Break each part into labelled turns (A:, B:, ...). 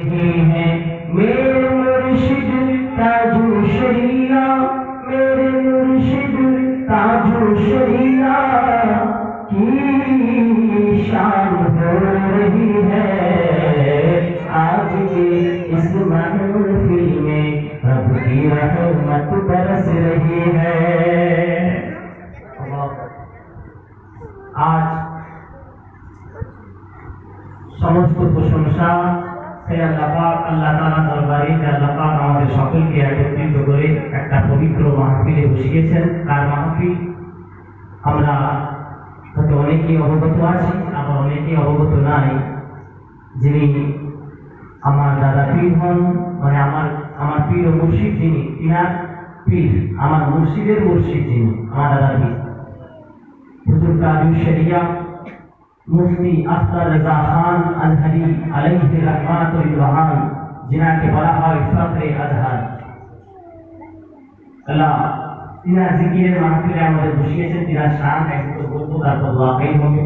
A: Mm-hmm. সকলকে একত্রিত করে একটা পবিত্র মাহফিলে বসিয়েছেন। তার মাহফিল আমরা হয়তো অনেকেই অবগত আছি, আবার অনেকেই অবগত নাই। যিনি আমার দাদা পীর হন মানে আমার আমার পীর মুর্শিদ যিনি তিনার পীর, আমার মুর্শিদের মুর্শিদ যিনি, আমার দাদা পীর। হুজুর কাজী শরিয়া, মুফতি আখতার রাজা খান আজহারি আলাইহি ওয়াহান जिनाके बड़ा হয় ফখরে আজহার আল্লাহ তিনার জিকিরের মাহফিলে আমাদের বসিয়েছেন তিনার শান একটু বলবো তারপর ওয়াকাই হবে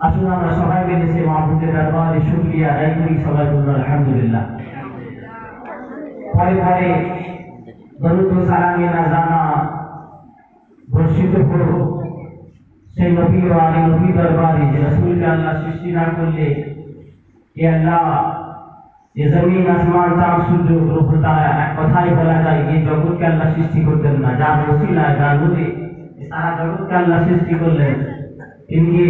A: আসুন আমরা সবাই মিলে সে মাহফিলের দরবারে শুকরিয়া আদায় করি সবাই বলুন আলহামদুলিল্লাহ পরে পরে দরুদ ও সালামে না জানা বর্ষিত হোক সেই নবী ও আলী নবী দরবারে যে রসুলকে আল্লাহ সৃষ্টি না করলে এ আল্লাহ যে জমিন আসমান চাঁদ সূর্য গ্রহ এক কথাই বলা যায়, এই জগৎকে আল্লাহ সৃষ্টি করতেন না। যার রসিলায় যার এই সারা জগৎকে আল্লাহ সৃষ্টি করলেন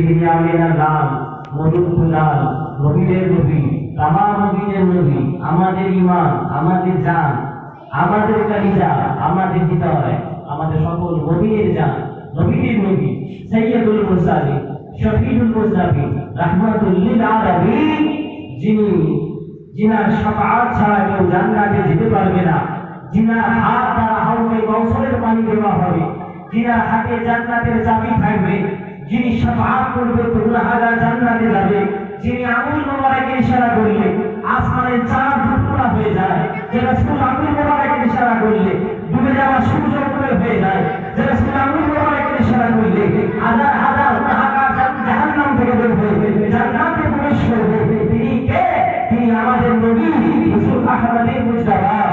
A: দুনিয়া में লাল, মধুর ফুলাল নবীদের নবী তামাম নবীদের নবী আমাদের ইমান আমাদের জান, আমাদের কালিজা, আমাদের হৃদয়, আমাদের সকল নবীর জান নবীদের নবী সৈয়দুল মুরসালিন, শফিউল মুজনাবিন রাহমাতুল লিল আলামিন, যিনি জিনার শাফাআত ছাড়া কেউ জান্নাতে যেতে পারবে না। জিনার হাত দ্বারা হাউজে কৌশলের পানি দেওয়া হবে। জিনার হাতে জান্নাতের চাবি থাকবে। যিনি শাফাআত করবে তো গুনাহগার জান্নাতে যাবে। যিনি আঙুল মোবারকের ইশারা করলে, আসমানের চাঁদ দুপুরা হয়ে যায়। যে রাসূল আঙুল মোবারকের ইশারা করলে, ডুবে যাওয়া সূর্য হয়ে যায়। যে রাসূল আঙুল মোবারকের ইশারা করলে, হাজার হাজার রাসূল আহমদের মুজতাবা মুহাম্মদ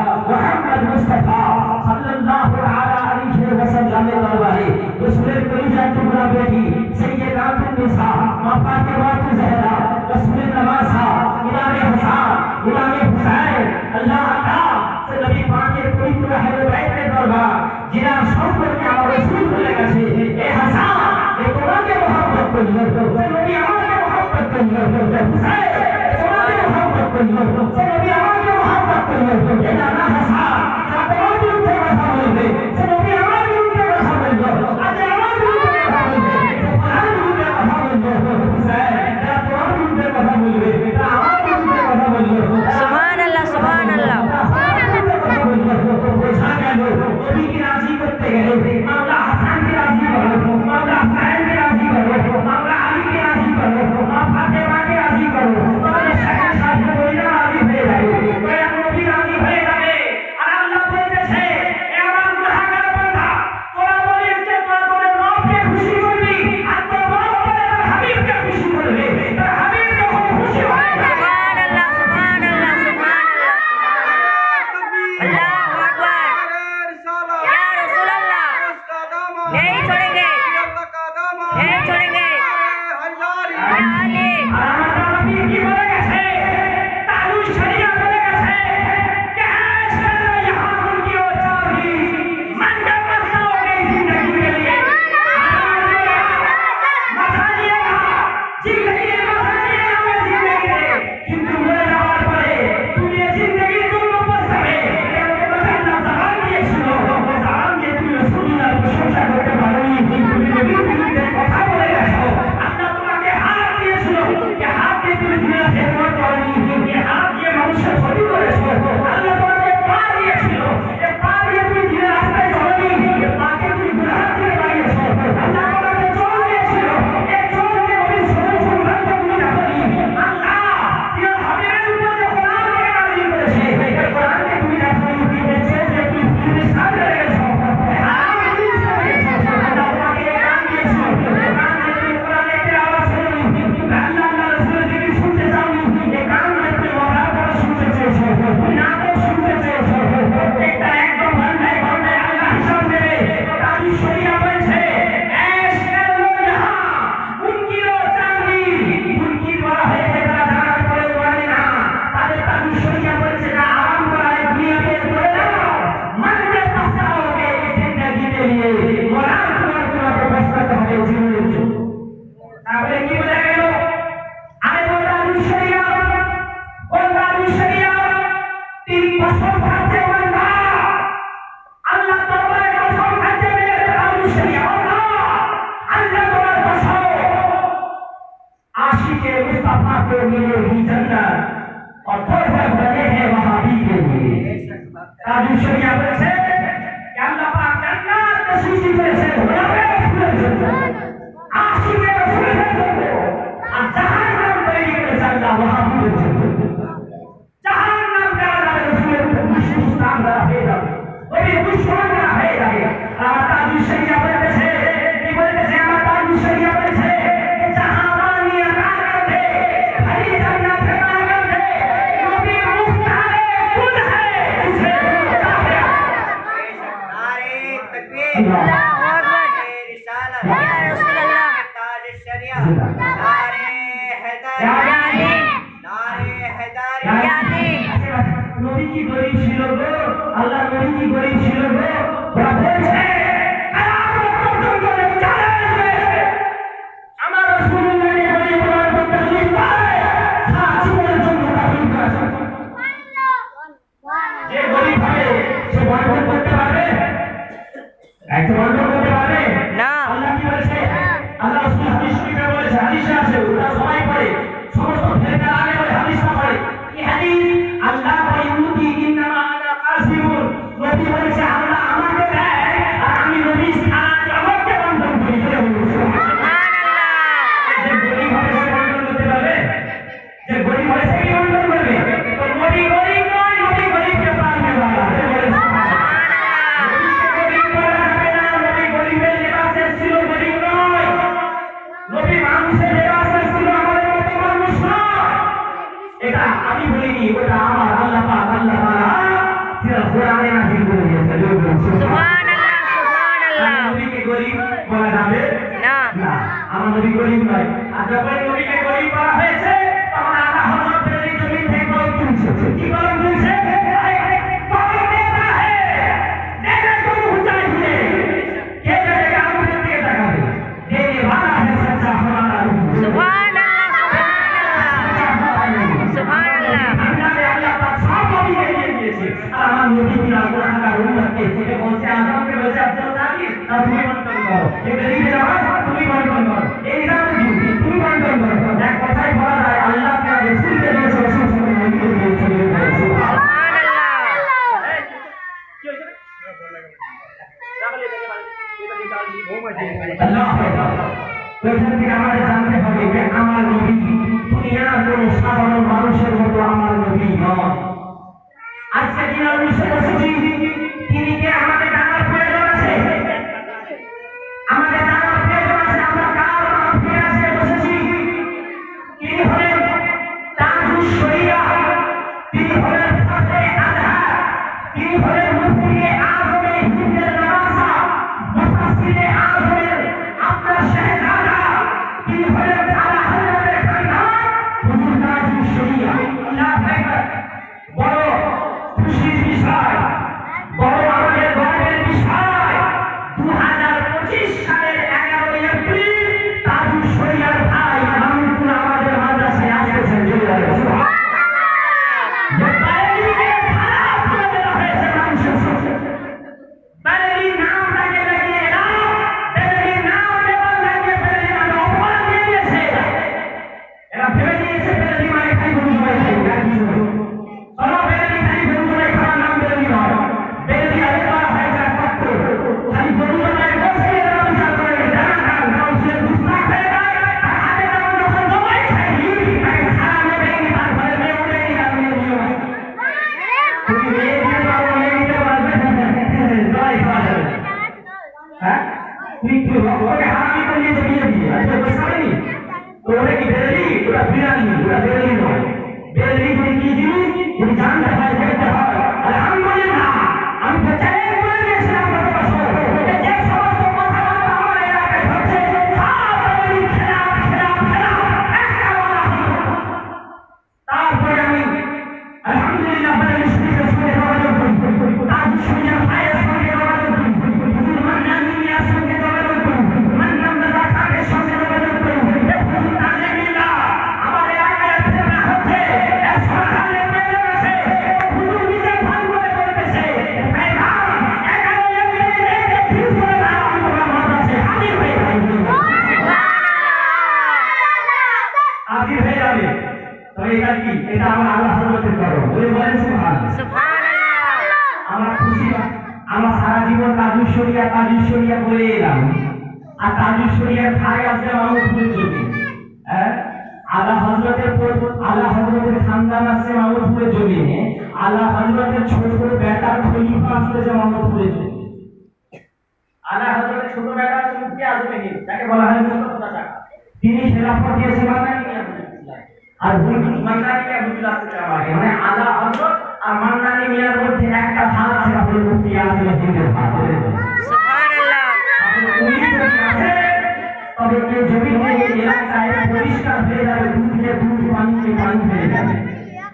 A: জমিতে জায়গায় পরিষ্কার হয়ে যাবে দুধকে দুধ পানিকে পানি হয়ে যাবে।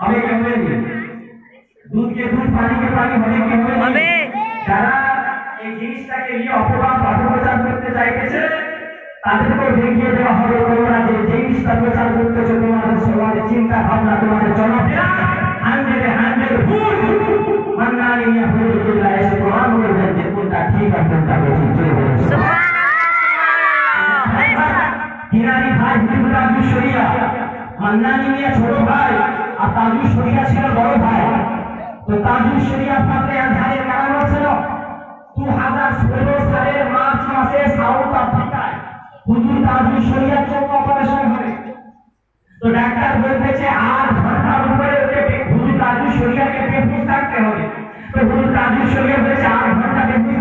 A: হবে কি হবে? দুধকে দুধ পানিকে পানি হবে কি হবে? যারা এই জিনিসটাকে নিয়ে অপবাদ অপপ্রচার করতে চাইতেছে তাদেরকেও ভেঙিয়ে দেওয়া হবে। তোমরা যে জিনিসটা প্রচার করতেছো তোমাদের সবার চিন্তা ভাবনা তোমাদের মিয়া আর তাজু শরিয়া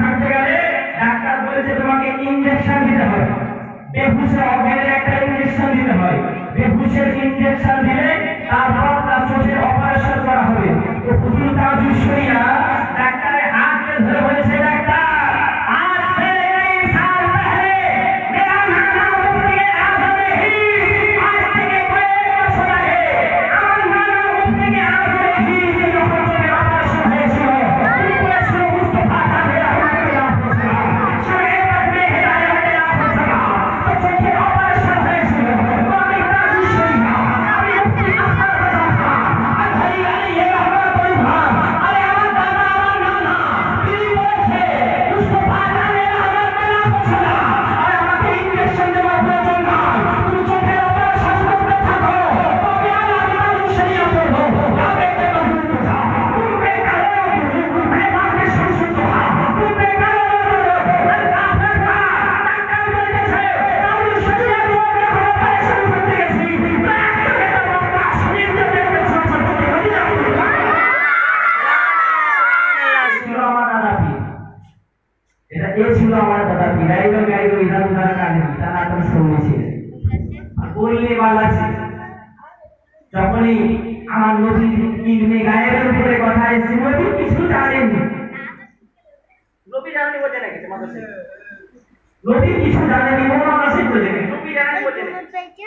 A: থাকতে গেলে ডাক্তার বলেছে তোমাকে ইনজেকশন দিতে হবে। বেহুশের অজ্ঞানের বেহুশের ইনজেকশন দিলে তারপর তার চোখের অপারেশন করা হবে। তো তার তাজু শরিয়া নবী কিছু জানেনি মোহাম্মদ আসিফ বোঝে নাকি নবী জানেনি বোঝে নাকি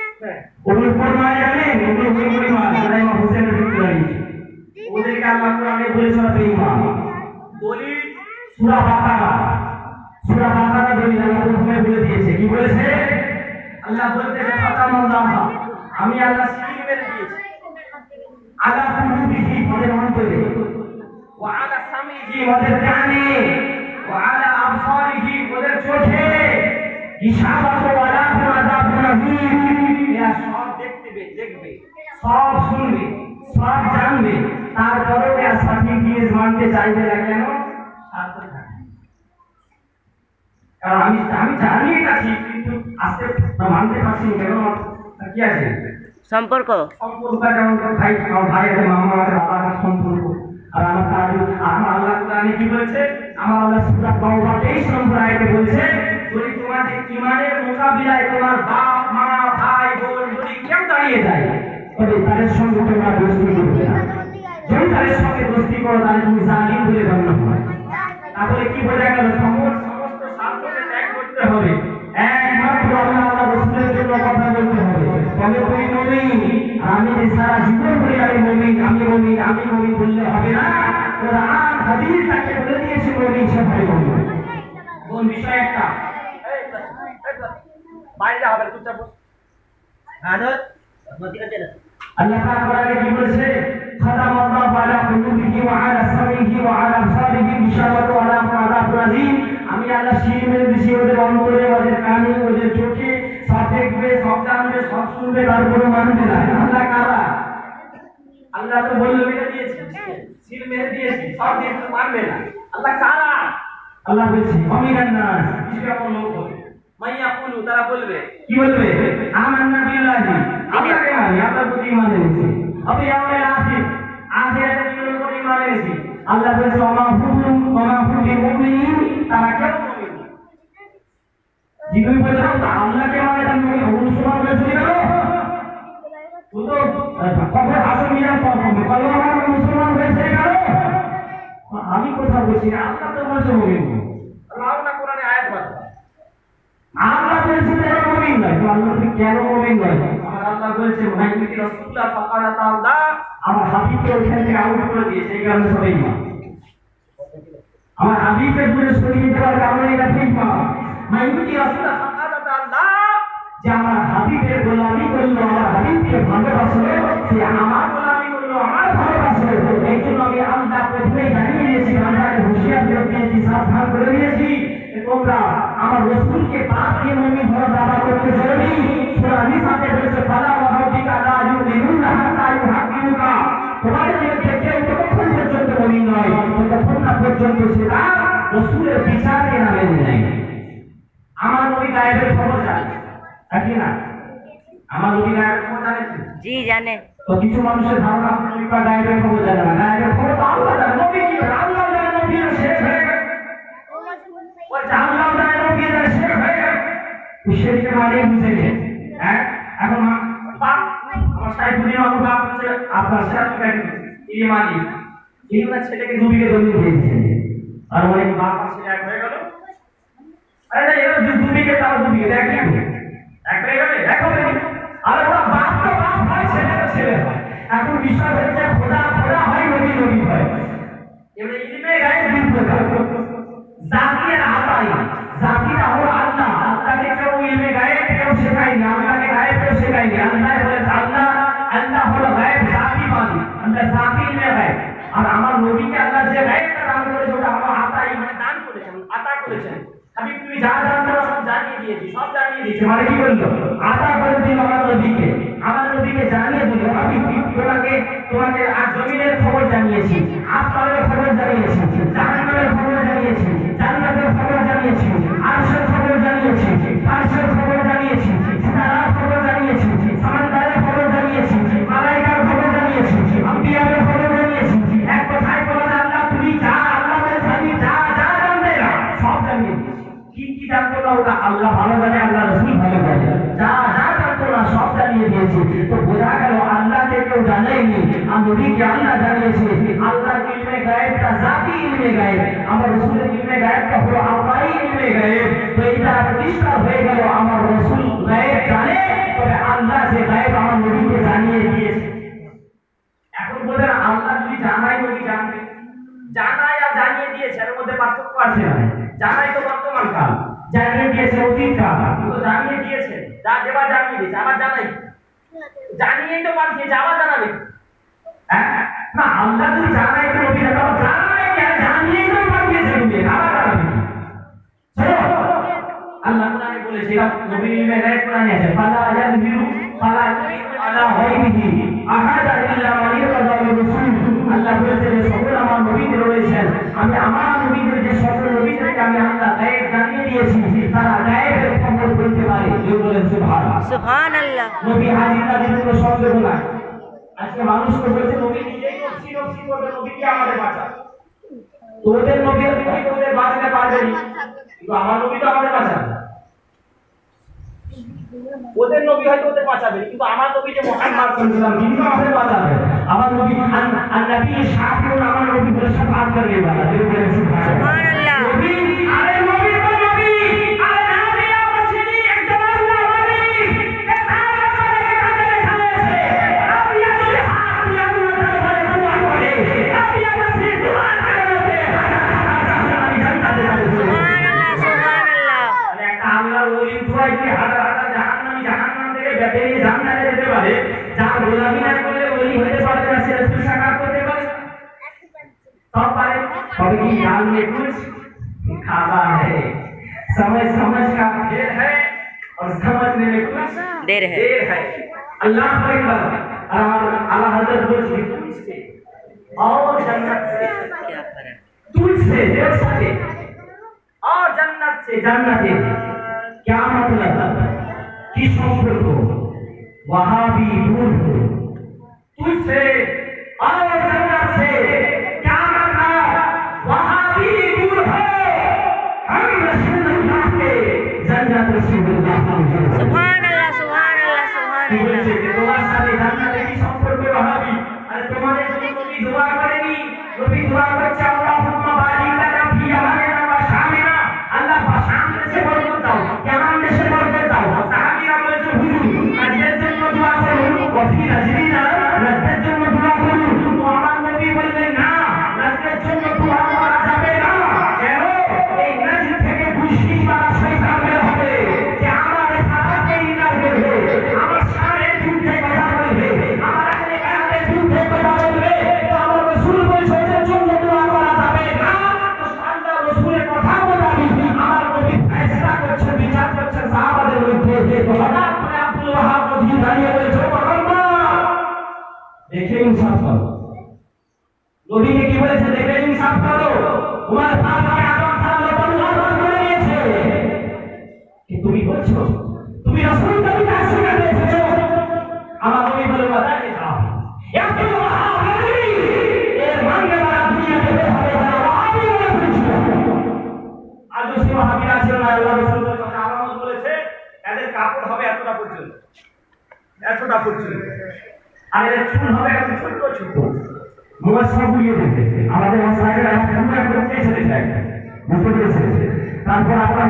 A: তাদের সঙ্গে তাহলে কি বোঝা গেল সমস্ত ত্যাগ করতে হবে। একমাত্র আল্লাহ আল্লাহ রসুলের জন্য কথা বলতে তবে তুমি মমিন আমি যে সারা জীবন বলি আমি মমিন আমি মমিন আমি মমিন বললে হবে না। কোরআন হাদিস তাকে বলে দিয়েছে মমিন সে ভাই মমিন কোন বিষয় একটা। বাইরে হবে না, চুপচাপ বস। আল্লাহ পাক কোরআনে কি বলেছে? খাতাম আল্লাহু আলা কুলুবিহি ওয়া আলা সামিহি ওয়া আলা আবসারিহি বিশারাতু আলা আযাব আযীম আমি আল্লাহ অন্তরে ওদের কানে ওদের চোখে সব দেখবে সব জানবে সব শুনবে তারপরে মানবে না আল্লাহ কারা? আল্লাহ তো বলল মেরে দিয়েছি। শির মেরে দিয়েছি। সব দেখতে মানবে না। আল্লাহ কারা? আল্লাহ বলছে অমিরান নাস। কিছু এমন লোক হবে।
B: মাইয়া কুলু তারা বলবে
A: কি বলবে? আমার না বিল্লাহি আল্লাহকে মানি আল্লাহর প্রতি ইমান এনেছি। আপনি আমাদের আসিফ আখিরাতের দিনের প্রতি ইমান এনেছি। আল্লাহ বলছে ওমা হুকুম ওমা হুকুম মুমিন। তারা কেউ মুমিন না। জিগুই বলছে না, আল্লাহকে মানে তার চলে গেল। তো কবে আসল আমার মুসলমান হয়ে গেল। আমি কথা বলছি? না, আল্লাহ তো বলছে মুমিন
B: আল্লাহ কোরআনে আয়াত বাদ?
A: আল্লাহ বলছে তারা মুমিন নয়। তো আল্লাহ বলছে, কেন মুমিন নয়? আমার আল্লাহ বলছে ভাই তুমি
B: রাসূলুল্লাহ ফাকারা তাআলা
A: আমার হাবিবকে ওইখান থেকে আউট করে দিয়ে সেই কারণে সবাই আমার হাবিবকে দূরে সরিয়ে দেওয়ার কারণে এটা ঠিক মা মাইনুটি রাসূল
B: ফাকারা তাআলা
A: যে আমার হাবিবের গোলামি করল, আমার হাবিবকে ভালোবাসলো, সে আল্লাহ তোমাদের পর্যন্ত মমিন নয়। ততক্ষণ না পর্যন্ত সে রসুলের বিচারে নামেন নাই আমার নবী গায়েবের খবর জানে নাকি না? আমার নবী গায়েবের খবর জানে
C: জি জানে।
A: তো কিছু মানুষের ধারণা নবী বা গায়েবের খবর জানে না। গায়েবের খবর আল্লাহ জানে নবী কি আল্লাহ জানে নবী শেষ হয়ে গেল বলছে আল্লাহ জানে নবী আর শেষ হয়ে গেল তো মানে বুঝে গেছে হ্যাঁ? এখন বাপ আমার সাইফুদ্দিন বাবু বাপ হচ্ছে আপনার সাথে ইমানি ইমানের ছেলেকে নবীকে জমি দিয়েছে আর অনেক বাপ আর ছেলে এক হয়ে গেল। আরে এরা দু- দুদিকে তারা দুদিকে দেখ কি হবে? এক হয়ে গেলে এক হবে নি। আরে ওরা বাপ তো বাপ হয় ছেলে তো ছেলে হয় এখন বিষয় হচ্ছে খোদা খোদা হয় নবী নবী হয় এবারে কি বলল আতা দিল আমার নদীকে আমার নদীকে জানিয়ে দিল, আমি তোমাকে তোমাকে আর জমিনের খবর জানিয়েছি আসমানের খবর জানিয়েছি। আছে না। জানাই তো বর্তমান কাল। জানিয়ে দিয়েছে অতীত কাল। তো জানিয়ে দিয়েছে। যা দেবা জানিয়ে দিয়েছে। জানাই। জানিয়েই তো পাঠিয়েছে আবার জানাবে। হ্যাঁ? না, আল্লাহ যদি জানাই তো নবী জানাও জানাই কেন জানিয়েই তো পাঠিয়েছে নবী আবার জানাবে। আল্লাহ কোরআনে বলেছে নবী গায়েব কোরআনে আছে। ফালা ইয়াযবিরু ফালা আলা গায়বিহি আহাদা ইল্লা মান রাসূল আল্লাহ বলেছে সকল আমার নবীদের রয়েছেন। আমি আমার নবীদের যে সকল নবীদেরকে আমি আল্লাহ গায়েব জানিয়ে দিয়েছি তারা গায়েবের খবর বলতে পারে। কেউ বলেন সুবহানাল্লাহ।
C: সুবহান আল্লাহ
A: নবী হাজির আজকে মানুষ তো বলছে নবী নিজেই নফসি নফসি করবে নবীকে আমাদের বাঁচা। তো ওদের নবী নবী তো ওদের বাঁচাতে পারবেনি কিন্তু আমার নবী তো আমাদের বাঁচাবে। ওদের নবী হয়তো ওদের বাঁচাবে কিন্তু আমার নবী যে মুহাম্মদ সাল্লাল্লাহু আলাইহি কিন্তু আমাদের বাঁচাবে। আমার নবী আল্লাহী শাফিউন আমার নবী বলে করবে সুবহানাল্লাহ
C: সুবহানাল্লাহ।
A: নবী अल्लाह पर और अल्लाह हजरत बोलते तुझसे और जन्नत से
C: क्या करें
A: तुझसे व्यवस्था से और
B: जन्नत से
A: जन्नत से क्या मतलब कि संपर्क हो वहां भी दूर हो
B: तुझसे
A: और जन्नत से क्या मतलब वहां भी दूर हो हम रसूलुल्लाह के जन्नत रसूलुल्लाह सुभान अल्लाह सुभान अल्लाह सुभान अल्लाह নবী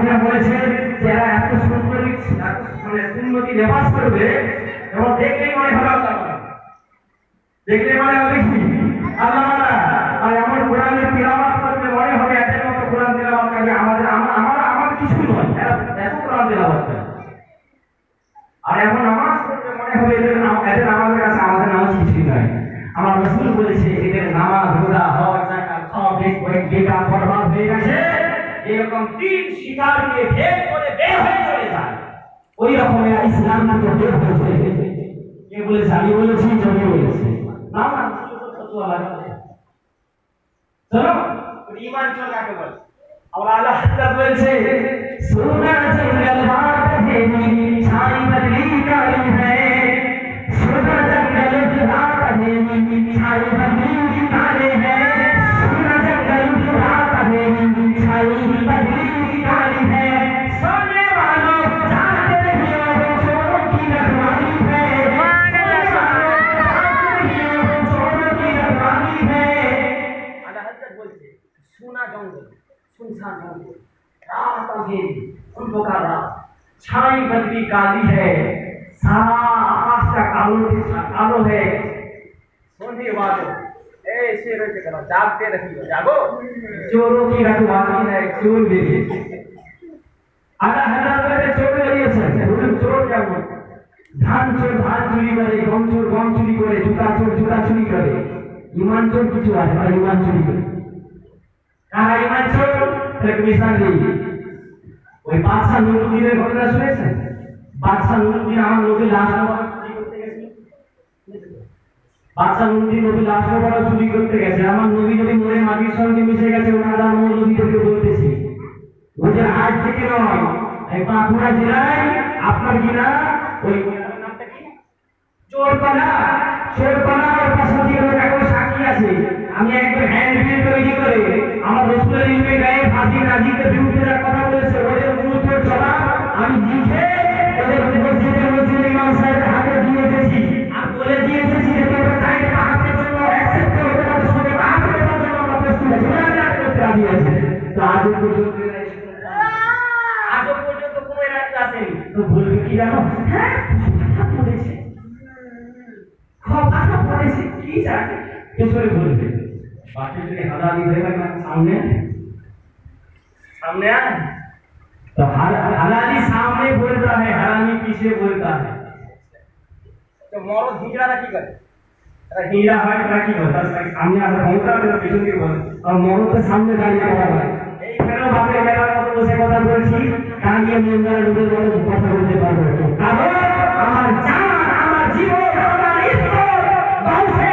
A: তারপর বলেছে যে এরা এত সুন্দর মানে সুন্নতি লেবাস করবে এবং দেখলেই মনে হবে আল্লাহ দেখলে মনে হবে কি আল্লাহ আর এমন কোরআনের তিলাওয়াত করতে মনে হবে এত মতো কোরআন তিলাওয়াত করবে আমাদের আমার আমার কিছু নয় এত কোরআন করে আর এখন নামাজ পড়তে মনে হবে এদের এদের নামাজের কাছে আমাদের নামাজ কিছুই নয় আমার রসুল বলেছে এদের নামাজ রোজা জাকাত সব এক এক বেকার বরবাদ হয়ে গেছে যেরকম তীর শিকারকে ভেদ করে বের হয়ে চলে যায়, ওই রকমের ইসলাম কিন্তু বের হয়ে চলে কে বলেছে? আমি বলেছি, জমি বলেছে। না না চলো
B: ইমান চল কাকে বলে। আমরা আল্লাহ বলেছে সোনা জঙ্গল
A: মাঠ काली है सारा आकाश का कालो कालो है
B: सोने वालों ए शेर के करो जागते रहियो जागो
A: चोरों की रखवाली है चोर भी আল্লাহ হাজার করে চোর বেরিয়েছে বলুন চোর কেমন ধান চোর ধান চুরি করে গম চোর গম চুরি করে জুতা চোর জুতা চুরি করে ইমান চোর কিছু আছে না ইমান চুরি করে কারা ইমান চোর তাহলে মিশান দিই ওই বাদশাহ নুরুদ্দিনের ঘটনা শুনেছেন বাদশাহ নুরুদ্দিন আমার নবী লাশ চুরি করতে গেছিল বাদশাহ নুরুদ্দিন নবী লাশ বড় চুরি করতে গেছে। আমার নবী যদি মরে মাটির সঙ্গে মিশে গেছে ওনার নাম নবীদেরকে বলতেছি। ওদের হাট থেকে নয়, এই বাঁকুড়া জেলায় আপনার কিনা ওই চোরপালা চোরপালা ওর পাশে এখন সাক্ষী আছে। আমি একদম হ্যান্ড তৈরি করে, আমার রসুলের ইলমে গায়ে ফাঁসি রাজিতে বিরুদ্ধে কথা বলেছে, ওদের মুহূর্তে চলা, আমি লিখে যা করতে রাজি আছে তো আজ পর্যন্ত এরা এই শুনতে আজও পর্যন্ত কোনো এরা আসেনি তো বলবে কি জানো হ্যাঁ কথা বলেছে কথা বলেছে কি জানে পেছনে বলবে বাকি যদি হালালি হয়ে গেল সামনে
B: सामने आ
A: तो हल- हलाली सामने बोलता है हरामी पीछे बोलता है
B: तो मरो हिजड़ा की करे
A: এরা হয় তারা কি হয় তার সামনে আসা ক্ষমতা আছে পেছন দিয়ে বলে। আর মরণটা সামনে দাঁড়িয়ে বলা। হয় এইখানেও ভাবে মেলার মতো বসে কথা বলছি। তা নিয়ে মেয়েরা ডুবে বলে, কথা বলতে পারব কারণ আমার জান, আমার জীবন, আমার
B: ঈশ্বর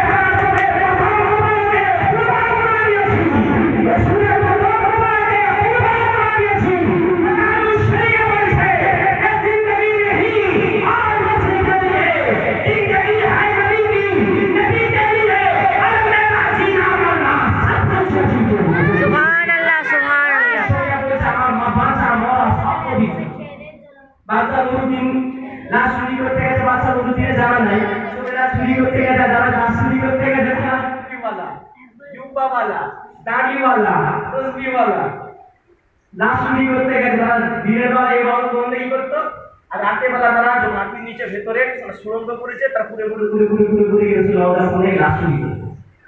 B: নিচে ভেতরে মানে সুরঙ্গ করেছে, তার পুরে পুরে
A: ঘুরে ঘুরে ঘুরে ঘুরে গেছিল ওদের ফোনে লাশ চুরি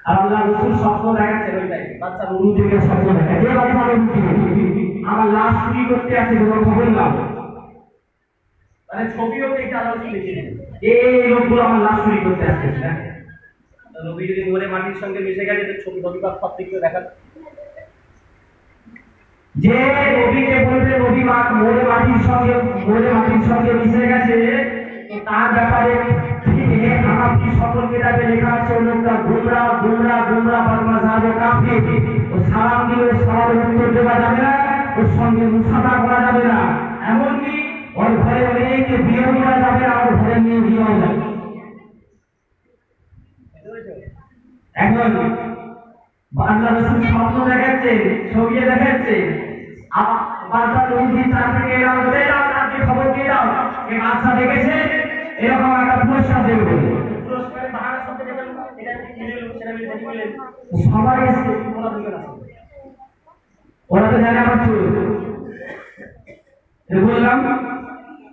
A: আর আল্লাহ রসুল স্বপ্ন দেখাচ্ছে ওইটাই বাচ্চা উরু থেকে স্বপ্ন দেখা আমি আমার লাশ চুরি করতে আছে কোনো খবর না
B: মানে ছবিও দেখে আল্লাহ লিখে দিলেন।
A: এই লোকগুলো আমার লাশ চুরি করতে আসছে হ্যাঁ?
B: নবী যদি মরে মাটির সঙ্গে মিশে গেছে তো ছবি ছবি বা প্রত্যেককে দেখান
A: যে নবীকে বলবে নবী মাটির সঙ্গে মাটির সঙ্গে মিশে গেছে তার ব্যাপারে হে হানাফি সকল লেখা আছে ও গুমরা গুমরা গুমরা বদমা যাবে কাফি ও সালাম দিলে সালামের উত্তর দেওয়া যাবে না, ওর সঙ্গে মুসাফা করা যাবে না। এমনকি ওর ঘরে মেয়েকে বিয়ে করা যাবে না, ওর ঘরে মেয়ে বিয়ে যাবে এখন রসুল স্বপ্ন দেখাচ্ছে ছবি দেখাচ্ছে। আবার বাচ্চা তার থেকে দাও তাকে খবর দিয়ে দাও। এই বাচ্চা দেখেছে? এরকম একটা পুরস্কার দেবে সবাই
B: ওরা
A: তো জানে আমার চোর। বললাম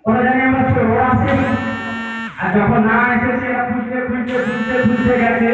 A: ওরা জানে আমার চোর। ওরা আসে আর যখন না এসেছে এরা খুঁজতে খুঁজতে খুঁজতে খুঁজতে গেছে।